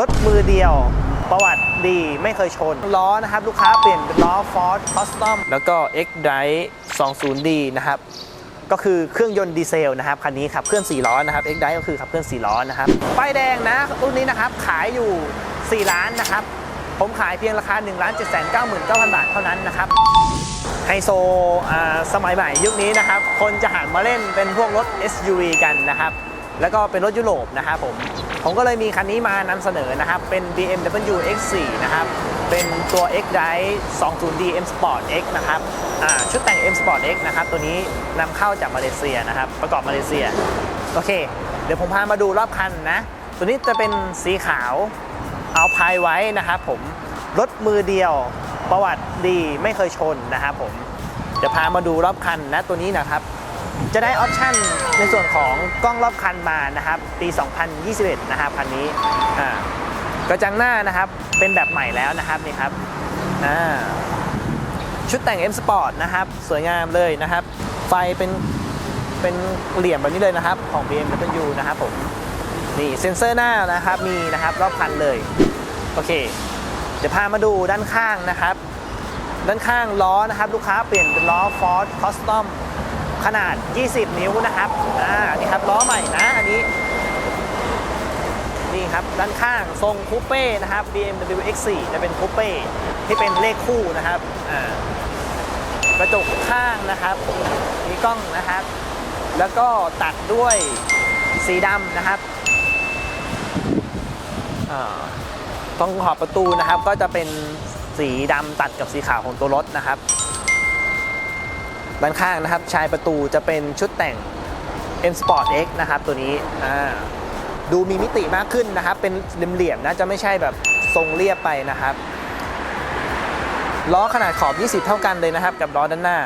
รถมือเดียว ประวัติดีไม่เคยชน ล้อนะครับ ลูกค้าเปลี่ยนเป็นล้อ Ford Custom แล้วก็ X Drive 20D นะครับ ก็คือเครื่องยนต์ดีเซลนะครับ คันนี้ครับเครื่อง4ล้อนะครับ X Drive ก็คือขับเคลื่อน4ล้อนะครับ ป้ายแดงนะรุ่นนี้นะครับ ขายอยู่ 4 ล้านนะครับ ผมขายเพียงราคา 1 7 9 9 9 0 0 บาทเท่านั้นนะครับไฮโซอ่าสมัยใหม่ยุคนี้นะครับ คนจะหันมาเล่นเป็นพวกรถ SUV กันนะครับ แล้วก็เป็นรถยุโรปนะครับผม ผมก็เลยมีคันนี้มานำเสนอนะครับ เป็น BMW X4 นะครับ เป็นตัว X Drive 20D M Sport X นะครับชุดแต่ง M Sport X นะครับ ตัวนี้นำเข้าจากมาเลเซียนะครับ ประกอบมาเลเซีย โอเค เดี๋ยวผมพามาดูรอบคันนะ ตัวนี้จะเป็นสีขาวเอาพายไว้นะครับผม รถมือเดียว ประวัติดีไม่เคยชนนะครับผมจะพามาดูรอบคันนะตัวนี้นะครับ จะได้ออปชั่นในส่วนของกล้องรอบคันมานะครับปี 2021 นะครับคันนี้อ่ากระจังหน้านะครับเป็นแบบใหม่แล้วนะครับนี่ครับอ่าชุดแต่ง M Sport นะครับสวยงามเลยนะครับ ไฟเป็นเป็นเหลี่ยมแบบนี้เลยนะครับ ของ BMW นะครับผมนี่เซ็นเซอร์หน้านะครับมีนะครับรอบคันเลยโอเค เดี๋ยวพามาดูด้านข้างนะครับ ด้านข้างล้อนะครับ ลูกค้าเปลี่ยนเป็นล้อ Ford Custom ขนาด 20 นิ้วนะครับ อ่า นี่ครับล้อใหม่นะ อันนี้ นี่ครับด้านข้างทรงคูเป้นะครับ BMW X4 จะเป็นคูเป้ที่เป็นเลขคู่นะครับ อ่ากระจกข้างนะครับ มีกล้องนะครับ แล้วก็ตัดด้วยสีดำนะครับตรงขอบประตูนะครับ ก็จะเป็นสีดำตัดกับสีขาวของตัวรถนะครับ ด้านข้างนะครับ ชายประตูจะเป็นชุดแต่ง M Sport X นะครับ ตัวนี้ดูมีมิติมากขึ้นนะครับ เป็นเหลี่ยมๆนะจะไม่ใช่แบบทรงเรียบไปนะครับล้อขนาดขอบ 20 เท่ากันเลยนะครับ กับล้อด้านหน้า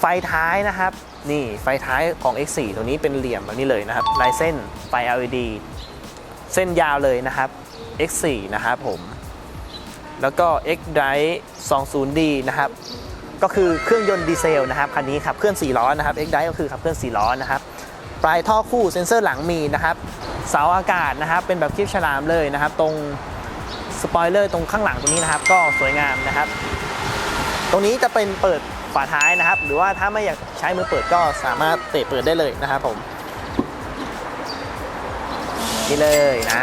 ไฟท้ายนะครับ นี่ไฟท้ายของ X4 ตัวนี้เป็นเหลี่ยมแบบนี้เลยนะครับลายเส้นไฟ LED เส้นยาวเลยนะครับ X4 นะครับผม แล้วก็ X Drive 20D นะครับ ก็คือเครื่องยนต์ดีเซลนะครับคันนี้ขับเคลื่อน4ล้อนะครับ X Drive ก็คือขับเคลื่อน4ล้อนะครับปลายท่อคู่เซ็นเซอร์หลังมีนะครับเสาอากาศนะครับเป็นแบบคลิปฉลามเลยนะครับ ตรงสปอยเลอร์ตรงข้างหลังตรงนี้นะครับ ก็สวยงามนะครับ ตรงนี้จะเป็นเปิดฝาท้ายนะครับ หรือว่าถ้าไม่อยากใช้มือเปิดก็สามารถเตะเปิดได้เลยนะครับผมนี่เลยนะ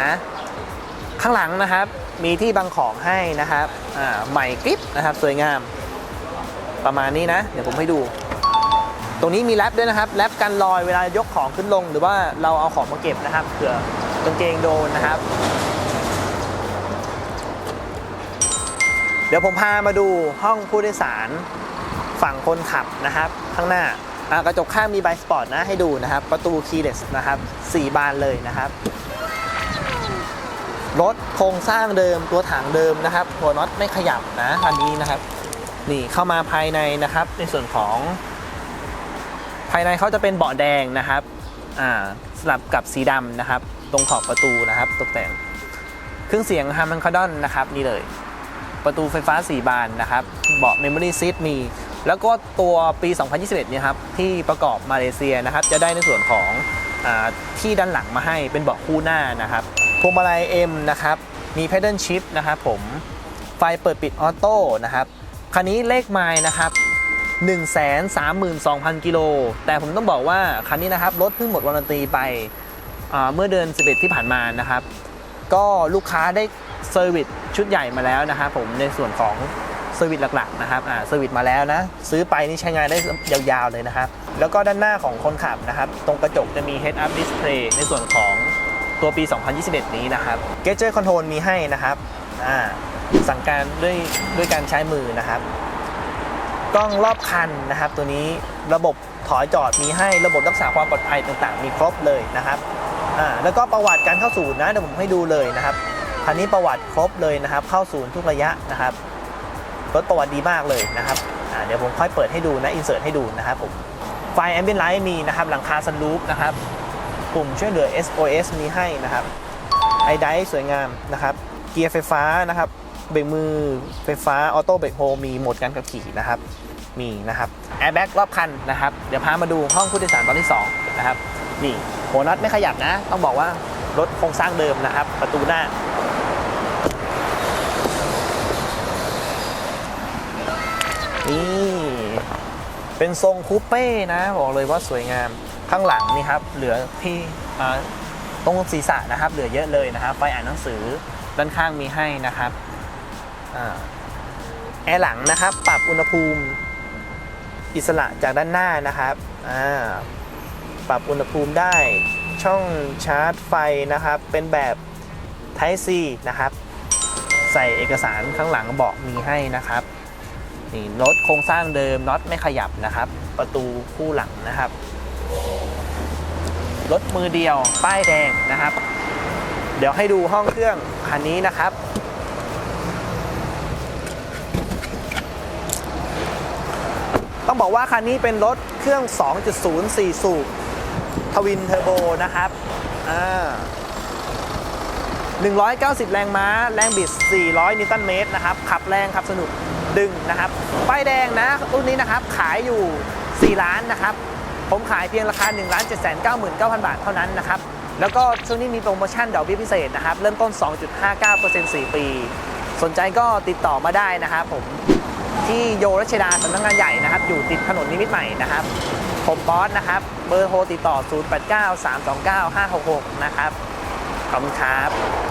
ข้างหลังนะครับมีที่บังของให้นะครับอ่าใหม่กริปนะครับ สวยงาม ประมาณนี้นะ เดี๋ยวผมให้ดู ตรงนี้มีแรปด้วยนะครับแรปกันรอยเวลายกของขึ้นลง หรือว่าเราเอาของมาเก็บนะครับเผื่อกางเกงโดนนะครับ เดี๋ยวผมพามาดูห้องผู้โดยสารฝั่งคนขับนะครับ ข้างหน้ากระจกข้างมีไบสปอร์ตนะให้ดูนะครับ ประตูคีย์เลสนะครับสี่บานเลยนะครับรถโครงสร้างเดิมตัวถังเดิมนะครับ หัวน็อตไม่ขยับนะคันนี้นะครับ นี่เข้ามาภายในนะครับ ในส่วนของ ภายในเขาจะเป็นเบาะแดงนะครับอ่าสลับกับสีดำนะครับ ตรงขอบประตูนะครับ ตกแต่งเครื่องเสียงฮามันคาดอนนะครับนี่เลย ประตูไฟฟ้า 4 บานนะครับ เบาะ Memory Seat มี แล้วก็ตัวปี 2021เนี่ยครับที่ประกอบมาเลเซียนะครับ จะได้ในส่วนของอที่ด้านหลังมาให้เป็นเบาะคู่หน้านะครับพวงมาลัย M นะครับ มี Pedal Shift นะครับผมไฟเปิดปิดออโต้นะครับ คันนี้เลขไมล์นะครับ132,000 กิโล แต่ผมต้องบอกว่าคันนี้นะครับรถเพิ่งหมดวารันตีไปเมื่อเดือน 11 ที่ผ่านมานะครับ ก็ลูกค้าได้เซอร์วิสชุดใหญ่มาแล้วนะครับผมในส่วนของเซอร์วิสหลักๆนะครับอ่าเซอร์วิสมาแล้วนะ ซื้อไปนี่ใช้งานได้ยาวๆเลยนะครับ แล้วก็ด้านหน้าของคนขับนะครับ ตรงกระจกจะมี Head Up Display ในส่วนของตัวปี 2021 นี้นะครับ g a g e t Control มีให้นะครับ อ่าสั่งการด้วยด้วยการใช้มือนะครับกล้องรอบคันนะครับ ตัวนี้ระบบถอยจอดมีให้ระบบรักษาความปลอดภัยต่างๆ มีครบเลยนะครับอ่าแล้วก็ประวัติการเข้าศูนย์นะเดี๋ยวผมให้ดูเลยนะครับคันนี้ประวัติครบเลยนะครับ เข้าศูนย์ทุกระยะนะครับรถประวัติดีมากเลยนะครับอ่าเดี๋ยวผมค่อยเปิดให้ดูนะอินเสิร์ตให้ดูนะครับผมไฟแอมเบียนไลท์มีนะครับหลังคาซันรูฟนะครับปุ่มช่วยเหลือ SOS มีให้นะครับไอไดสวยงามนะครับ เกียร์ไฟฟ้านะครับเบรกมือไฟฟ้าออโต้เบรกโฮมีโหมดการขับขี่นะครับมีนะครับแอร์แบ็กรอบคันนะครับเดี๋ยวพามาดูห้องผู้โดยสารตอนที่2นะครับนี่หัวน็อตไม่ขยับนะ ต้องบอกว่ารถโครงสร้างเดิมนะครับ ประตูหน้า นี่ เป็นทรงคูเป้นะ บอกเลยว่าสวยงามข้างหลังนี่ครับ เหลือที่ตรงศีรษะนะครับ เหลือเยอะเลยนะครับไฟอ่านหนังสือ ด้านข้างมีให้นะครับแอร์หลังนะครับปรับอุณหภูมิอิสระจากด้านหน้านะครับปรับอุณหภูมิได้ช่องชาร์จไฟนะครับ เป็นแบบ Type C นะครับ ใส่เอกสารข้างหลังเบาะมีให้นะครับนี่รถโครงสร้างเดิมน็อตไม่ขยับนะครับ ประตูคู่หลังนะครับรถมือเดียวป้ายแดงนะครับ เดี๋ยวให้ดูห้องเครื่องคันนี้นะครับ ต้องบอกว่าคันนี้เป็นรถเครื่อง 2.0 4 สูบทวินเทอร์โบนะครับอ่า190 แรงม้า แรงบิด 400 นิวตันเมตรนะครับ ขับแรงขับสนุกดึงนะครับ ป้ายแดงนะรุ่นนี้นะครับ ขายอยู่ 4 ล้านนะครับ ผมขายเพียงราคา1,799,000 บาทเท่านั้นนะครับ แล้วก็ช่วงนี้มีโปรโมชั่นดอกเบี้ยพิเศษนะครับ เริ่มต้น 2.59% 4 ปี สนใจก็ติดต่อมาได้นะครับผมที่โยรัชดาสำนักงานใหญ่นะครับ อยู่ติดถนนนิมิตใหม่นะครับ ผมบอสนะครับ เบอร์โทรติดต่อ 089329566 นะครับ ขอบคุณครับ